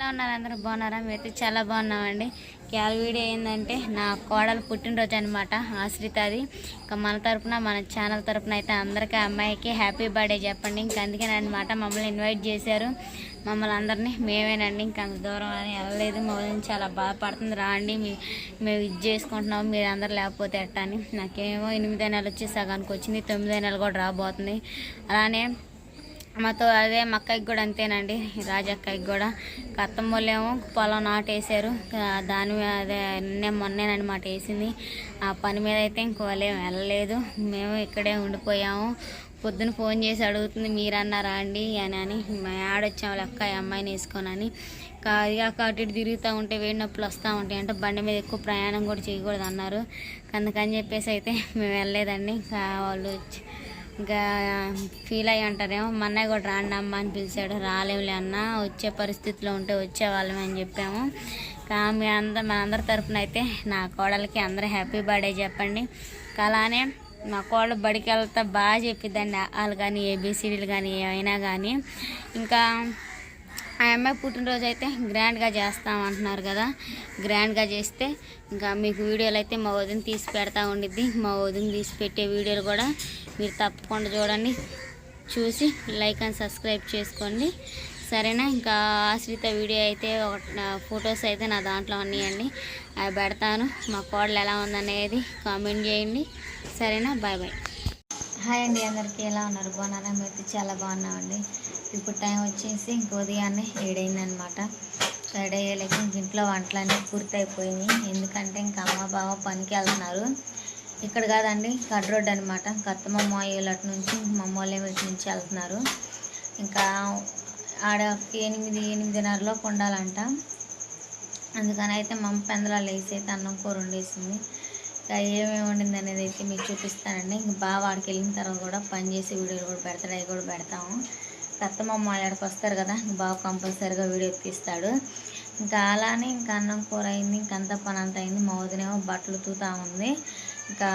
ఎలా ఉన్నారు అందరూ? బాగున్నారా? మీరైతే చాలా బాగున్నామండి. క్యాల్ వీడియో ఏంటంటే నా కోడలు పుట్టినరోజు అనమాట ఆశ్రితది ఇంకా మన తరపున మన ఛానల్ తరపున అయితే అందరికీ అమ్మాయికి హ్యాపీ బర్త్డే చెప్పండి. ఇంకా అందుకని అనమాట మమ్మల్ని ఇన్వైట్ చేశారు. మమ్మల్ని అందరినీ మేమేనండి. ఇంకా అంత దూరం అని వెళ్ళలేదు. మమ్మల్ని చాలా బాధపడుతుంది. రాండి మీ మేము ఇది చేసుకుంటున్నాం. మీరు అందరు లేకపోతే ఎట్టా అని. నాకేమో ఎనిమిదో నెల వచ్చి సగానికి వచ్చింది. తొమ్మిదో నెల కూడా రాబోతుంది. అలానే మాతో అదే మా అక్కకి కూడా అంతేనండి. రాజక్కకి కూడా. కత్తమ్మలేమో పొలం నాటేశారు. దాని మీద అదే నిన్నే మొన్నేనండి మాట వేసింది. ఆ పని మీద అయితే ఇంకోలేం వెళ్ళలేదు. మేము ఇక్కడే ఉండిపోయాము. పొద్దున ఫోన్ చేసి అడుగుతుంది మీరన్నారా అండి? అని అని. ఆడొచ్చాము లెక్క ఈ అమ్మాయిని వేసుకోనని. కాదుగా అటు ఇటు తిరుగుతూ ఉంటే వేడి నొప్పులు వస్తూ ఉంటాయి అంటే బండి మీద ఎక్కువ ప్రయాణం కూడా చేయకూడదు అన్నారు అందుకని చెప్పేసి అయితే మేము వెళ్ళలేదండి. వాళ్ళు వచ్చి ఇంకా ఫీల్ అయ్యి ఉంటారేమో. మా అన్నయ్య కూడా రాండి అమ్మ అని పిలిచాడు. రాలేవులే అన్న వచ్చే పరిస్థితిలో ఉంటే వచ్చేవాళ్ళమే అని చెప్పాము. కా మీ అందరు మన అందరి తరఫున అయితే నా కోడలకి అందరూ హ్యాపీ బర్త్డే చెప్పండి. అలానే మా కోడలు బడికి వెళ్తా బాగా చెప్పిద్దండి వాళ్ళు కానీ ఏబిసిడీలు కానీ ఏమైనా కానీ. ఇంకా ఆ అమ్మాయి పుట్టినరోజు అయితే గ్రాండ్గా చేస్తాం అంటున్నారు కదా. గ్రాండ్గా చేస్తే ఇంకా మీకు వీడియోలు అయితే మా వదిన తీసి పెడతా ఉండిద్ది. మా వదిన తీసి పెట్టే వీడియోలు కూడా మీరు తప్పకుండా చూడండి. చూసి లైక్ అండ్ సబ్స్క్రైబ్ చేసుకోండి. సరేనా? ఇంకా ఆశ్రిత వీడియో అయితే ఒక ఫొటోస్ అయితే నా దాంట్లో ఉన్నాయండి. అవి పెడతాను. మా కోడలు ఎలా ఉందనేది కామెంట్ చేయండి. సరేనా? Bye bye. హాయ్ అండి అందరికీ ఎలా ఉన్నారు? బాగున్నారా? మీరు చాలా బాగున్నామండి. ఇప్పుడు టైం వచ్చేసి ఇంక ఉదయాన్నే ఏడైందనమాట రెడీ అయ్యేలాక ఇంక ఇంట్లో వంటలన్నీ పూర్తయిపోయినాయి. ఎందుకంటే ఇంకా అమ్మ బావ పనికి వెళ్తున్నారు. ఇక్కడ కాదండి కడ్ రోడ్ అనమాట కత్తమ్మ అటు నుంచి మమ్మల్ని అమ్మోళ్ళేమో నుంచి వెళ్తున్నారు. ఇంకా ఆడ ఎనిమిది ఎనిమిదిన్నరలో ఉండాలంట. అందుకని అయితే మా అమ్మ పెందలాలు వేసి అయితే అన్నం కూర వండేసింది. ఇంకా ఏమేమి వండింది అనేది అయితే మీకు చూపిస్తానండి. ఇంక బాగా వాడికి వెళ్ళిన తర్వాత కూడా పని చేసి వీడియోలు కూడా పెడతాడు అవి కూడా పెడతాము. అత్తమ్మ వాళ్ళకి వస్తారు కదా బాబు కంపల్సరీగా వీడియో తీస్తాడు. ఇంకా అలానే ఇంకా అన్నం కూర అయింది ఇంకా అంత పని అంత అయింది. మా వదినేమో బట్టలు తూతా ఉంది. ఇంకా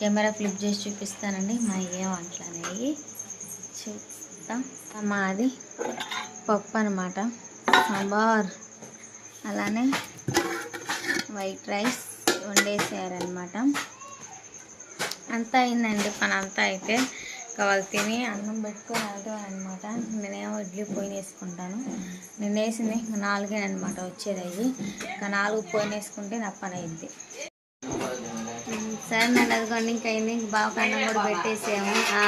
కెమెరా ఫ్లిప్ చేసి చూపిస్తానండి. మా ఏ వంటలు అనేవి చూస్తాం మాది పప్పు అనమాట సాంబార్ అలానే వైట్ రైస్ వండేసారనమాట అంతా అయిందండి పని అంతా అయితే. ఇంకా వాళ్ళు తిని అన్నం పెట్టుకొని వెళ్ళటం అనమాట నేనేమో ఇడ్లీ పోయిన వేసుకుంటాను. నేను వేసింది ఇంకా నాలుగే అనమాట వచ్చేది అవి. ఇంకా నాలుగు పోయిన వేసుకుంటే నా పని అయింది సరేనండి అదిగోండి ఇంకా అయింది. ఇంక బాగా కన్నం కూడా పెట్టేసాము ఆ.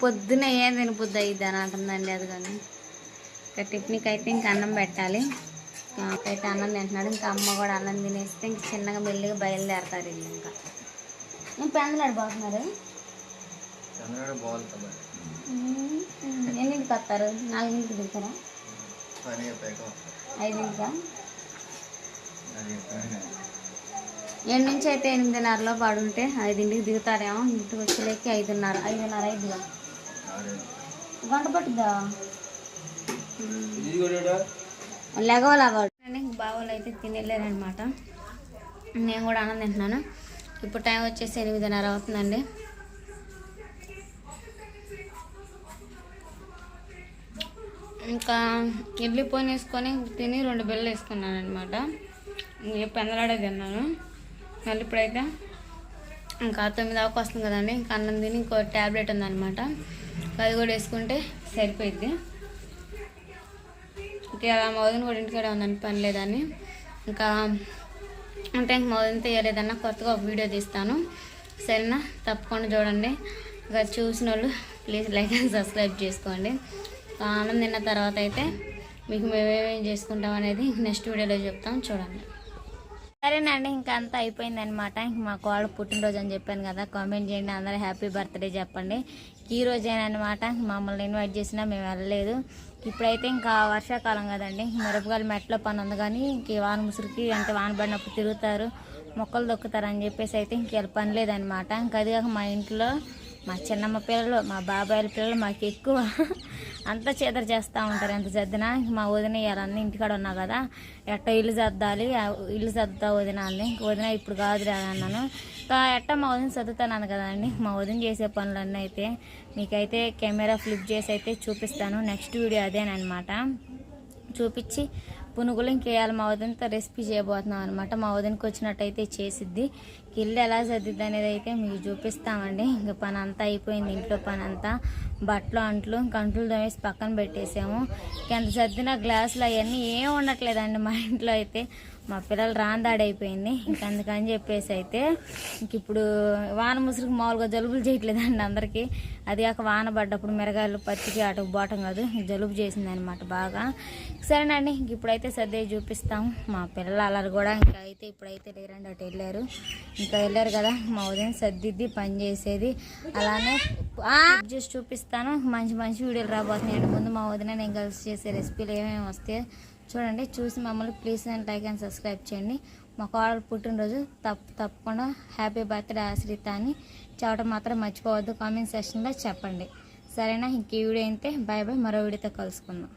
పొద్దున ఏం తినబుద్ది అయ్యిద్ది అని అంటుందండి కానీ ఇంకా టిఫిన్కి అయితే ఇంకా అన్నం పెట్టాలి. అయితే అన్నం తింటున్నాడు. ఇంకా అమ్మ కూడా అన్నం తినేస్తే ఇంక చిన్నగా మెల్లిగా బయలుదేరతారు ఇంకా. నేను బాగున్నారు బాగుంటుంది ఎన్నింటికి వస్తారు నాలుగింటికి దిగుతారా పని అయిపోయాక ఐదింటికా? ఏడు నుంచి అయితే ఎనిమిదిన్నరలో పడుంటే ఐదింటికి దిగుతారేమో. ఇంటికి వచ్చేలేకి ఐదున్నర ఐదున్నర ఐదుగా గంట పట్టుద్దా? లెగవలాగాడు బావలు అయితే తినలేరనమాట నేను కూడా అన్నం తింటున్నాను. ఇప్పుడు టైం వచ్చేసి ఎనిమిదిన్నర అవుతుందండి. ఇంకా ఇడ్లీ పోని వేసుకొని తిని రెండు బిళ్ళలు వేసుకున్నాను అనమాట పెందలాడే తిన్నాను. మళ్ళీ ఇప్పుడైతే ఇంకా తొమ్మిది దాకా వస్తుంది కదండి. ఇంకా అన్నం తిని ఇంకో ట్యాబ్లెట్ ఉందన్నమాట. అది కూడా వేసుకుంటే సరిపోయిద్ది. ఇంకా అలా మోదన్ కూడా ఇంటికాడే ఉందని పని లేదని. ఇంకా అంటే ఇంక మోదన్ తీయలేదన్నా కొత్తగా ఒక వీడియో తీస్తాను. సరేనా? తప్పకుండా చూడండి. ఇంకా చూసిన వాళ్ళు ప్లీజ్ లైక్ అండ్ సబ్స్క్రైబ్ చేసుకోండి. ఆనందం తిన్న తర్వాత అయితే మీకు మేమేమేం చేసుకుంటాం అనేది నెక్స్ట్ వీడియోలో చెప్తాం. చూడండి. సరేనండి ఇంకా అంతా అయిపోయిందనమాట ఇంక మా కోళ్ళ పుట్టినరోజు అని చెప్పాను కదా కామెంట్ చేయండి అందరూ హ్యాపీ బర్త్డే చెప్పండి. ఈ రోజేనమాట మమ్మల్ని ఇన్వైట్ చేసినా మేము వెళ్ళలేదు. ఇప్పుడైతే ఇంకా వర్షాకాలం కదండి మిరపకాయలు మెట్లో పని ఉంది కానీ ఇంక వాన ముసురుకి అంటే వాన పడినప్పుడు తిరుగుతారు. మొక్కలు దొక్కుతారు అని చెప్పేసి అయితే ఇంకెళ్ళి పని లేదనమాట ఇంకా అది కాక మా ఇంట్లో మా చిన్నమ్మ పిల్లలు మా బాబాయిల పిల్లలు మాకు ఎక్కువ అంతా చేదర చేస్తూ ఉంటారు. ఎంత సర్దినా మా వదిన ఇవ్వాలన్నీ ఇంటికాడ ఉన్నా కదా ఎట్ట ఇల్లు సర్దాలి ఇల్లు సర్దుతా వదిన అంది వదిన ఇప్పుడు కాదు అన్నాను. ఎట్ట మా వదిన చదువుతాను కదండి మా వదిన చేసే పనులన్నీ అయితే మీకైతే కెమెరా ఫ్లిప్ చేసి అయితే చూపిస్తాను. నెక్స్ట్ వీడియో అదేనమాట చూపించి పునుగులు ఇంకేయాలి. మా వదినతో రెసిపీ చేయబోతున్నాం అనమాట మా వదినకి వచ్చినట్టయితే చేసిద్ది. కిల్లు ఎలా సర్దిద్ది అనేది అయితే మీకు చూపిస్తామండి. ఇంక పని అంతా అయిపోయింది. ఇంట్లో పని అంతా బట్టలు అంట్లు గంటలు తోమేసి పక్కన పెట్టేసాము. ఎంత సర్దిన గ్లాసులు అవన్నీ ఏం ఉండట్లేదండి మా ఇంట్లో అయితే. మా పిల్లలు రాందాడైపోయింది. ఇంక అందుకని చెప్పేసి అయితే ఇంక ఇప్పుడు వాన ముసురుకు మామూలుగా జలుబులు చేయట్లేదండి అందరికీ. అది కాక వాన పడ్డప్పుడు మిరగాయలు పత్తికి అటు పోవటం కాదు. జలుబు చేసింది అనమాట బాగా. సరేనండి ఇంక ఇప్పుడైతే సర్దే చూపిస్తాం. మా పిల్లలు అలా కూడా ఇంకా అయితే ఇప్పుడైతే లేరండి అటు వెళ్ళారు. ఇంకా వెళ్ళారు కదా మా ఉదయం సర్దిద్ది పని చేసేది. అలానే చూసి చూపిస్తాను. మంచి మంచి వీడియోలు రాబోతున్నాయండి ముందు మా వదిన నేను కలిసి చేసే రెసిపీలు ఏమేమి వస్తాయో చూడండి. చూసి మమ్మల్ని please and like and subscribe చేయండి. మా కోడలు పుట్టినరోజు తప్పు తప్పకుండా హ్యాపీ బర్త్డే ఆశ్రిత అని. చెప్పడం మాత్రం మర్చిపోవద్దు. కామెంట్ సెక్షన్లో చెప్పండి. సరేనా? ఇంక ఈ వీడియో అయితే బాయ్ బాయ్ మరో వీడియోతో కలుసుకుందాం.